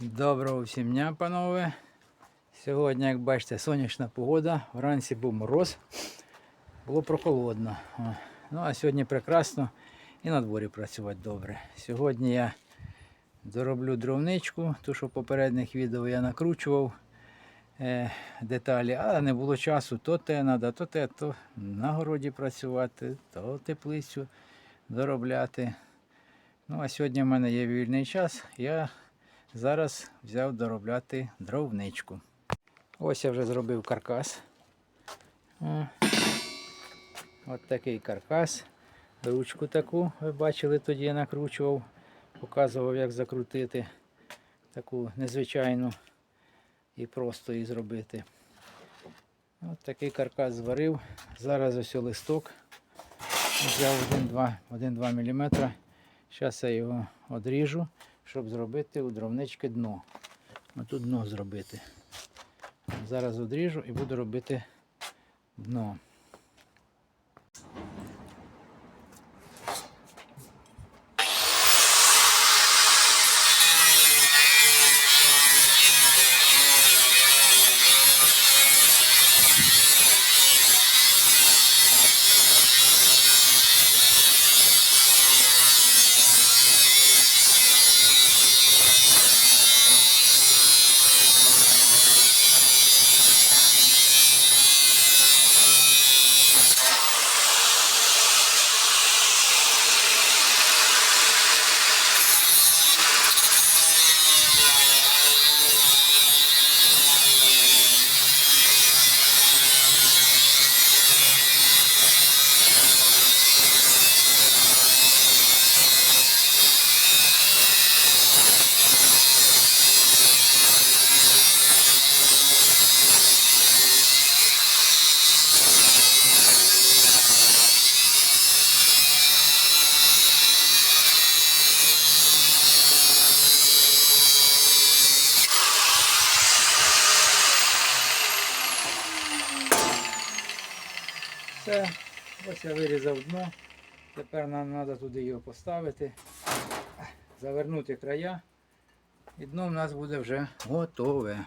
Доброго всім дня, панове. Сьогодні, як бачите, сонячна погода. Вранці був мороз, було прохолодно. Ну а сьогодні прекрасно і на дворі працювати добре. Сьогодні я дороблю дровничку, ту, що в попередніх відео я накручував е, деталі, але не було часу. То те треба, то те, то на городі працювати, то теплицю доробляти. Ну а сьогодні в мене є вільний час. Я Зараз взяв доробляти дровничку. Ось я вже зробив каркас. О. От такий каркас. Ручку таку, ви бачили, тоді я накручував, показував, як закрутити таку незвичайну і просто її зробити. От такий каркас зварив. Зараз ось листок. Взяв 1-2 мм. Зараз я його одріжу щоб зробити у дровнички дно. Отут дно зробити. Зараз одріжу і буду робити дно. Все, ось я вирізав дно. Тепер нам треба туди його поставити, завернути края. І дно в нас буде вже готове.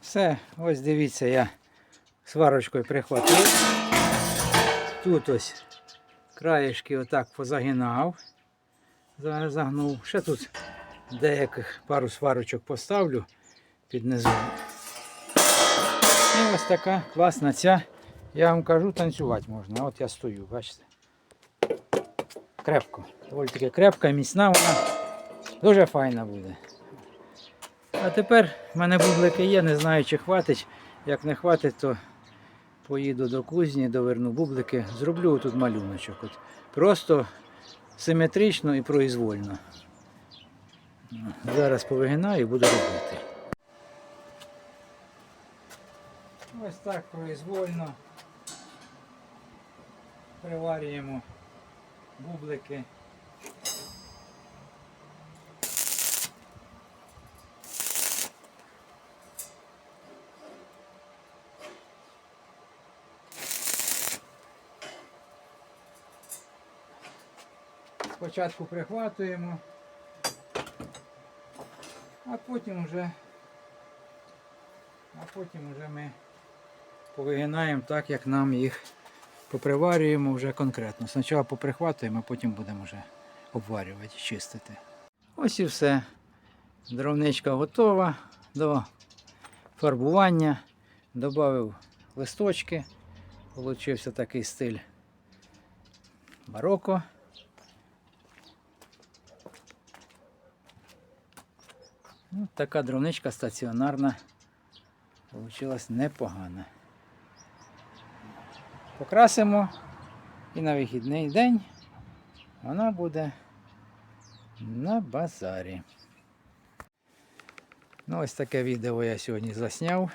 Все, ось дивіться, я сварочкою прихватив. Тут ось краєшки отак позагинав, за- загнув. Ще тут деяких пару сварочок поставлю під низом. І ось така класна ця. Я вам кажу, танцювати можна. От я стою, бачите. Крепко. Доволі таки крепка, міцна вона. Дуже файна буде. А тепер в мене бублики є, не знаю, чи хватить. Як не хватить, то поїду до кузні, доверну бублики. Зроблю тут малюночок. От. Просто симетрично і произвольно. Зараз повигинаю і буду робити. Ось так произвольно приварюємо бублики. Спочатку прихватуємо, а потім вже, а потім вже ми повигинаємо так, як нам їх поприварюємо вже конкретно. Спочатку поприхватуємо, а потім будемо вже обварювати, чистити. Ось і все. Дровничка готова до фарбування. Добавив листочки. Получився такий стиль бароко. Ну, така дровничка стаціонарна. Получилась непогана. Покрасимо і на вихідний день вона буде на базарі. Ну, ось таке відео я сьогодні засняв.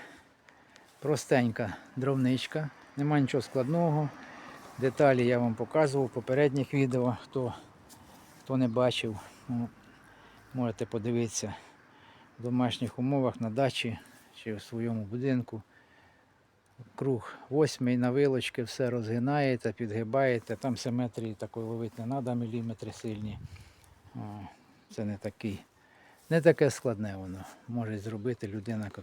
Простенька дровничка, нема нічого складного. Деталі я вам показував в попередніх відео, хто, хто не бачив, ну, можете подивитися в домашніх умовах на дачі чи в своєму будинку. Круг восьмий на вилочки, все розгинаєте, підгибаєте. Там симетрії такої ловити не треба, міліметри сильні. Це не такий, не таке складне воно. Може зробити людина, яка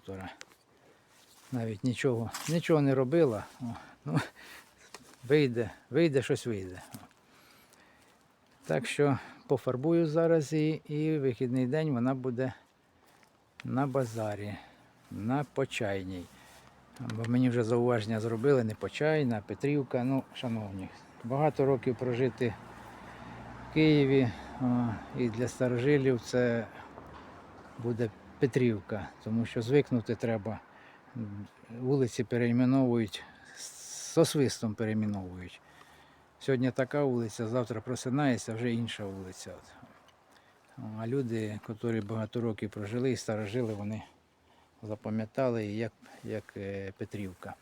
навіть нічого, нічого не робила. О, ну, вийде, вийде, щось вийде. Так що пофарбую зараз і, і вихідний день вона буде на базарі, на почайній. Бо мені вже зауваження зробили не почайна, Петрівка. Ну, шановні, багато років прожити в Києві і для старожилів це буде Петрівка, тому що звикнути треба. Вулиці перейменовують, з освистом перейменовують. Сьогодні така вулиця, завтра просинається, вже інша вулиця. А люди, які багато років прожили і старожили, вони запам'ятали як, як е, Петрівка.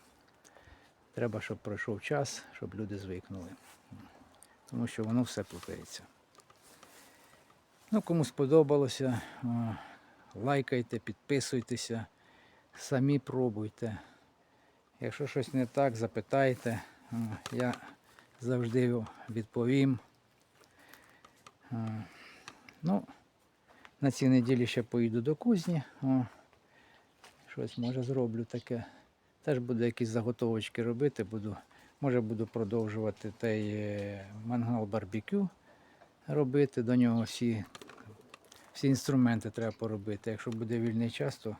Треба, щоб пройшов час, щоб люди звикнули. Тому що воно все плутається. Ну, кому сподобалося, лайкайте, підписуйтеся, самі пробуйте. Якщо щось не так, запитайте. Я завжди відповім. Ну, на цій неділі ще поїду до кузні. Щось може зроблю таке. Теж буду якісь заготовочки робити. Буду, може буду продовжувати той е, мангал барбекю робити. До нього всі, всі інструменти треба поробити. Якщо буде вільний час, то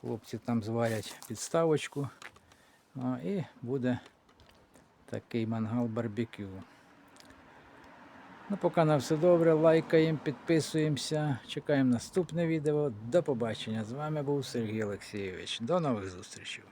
хлопці там зварять підставочку. О, і буде такий мангал барбекю. Ну, поки на все добре, лайкаємо, підписуємося, чекаємо наступне відео. До побачення. З вами був Сергій Олексійович. До нових зустрічей.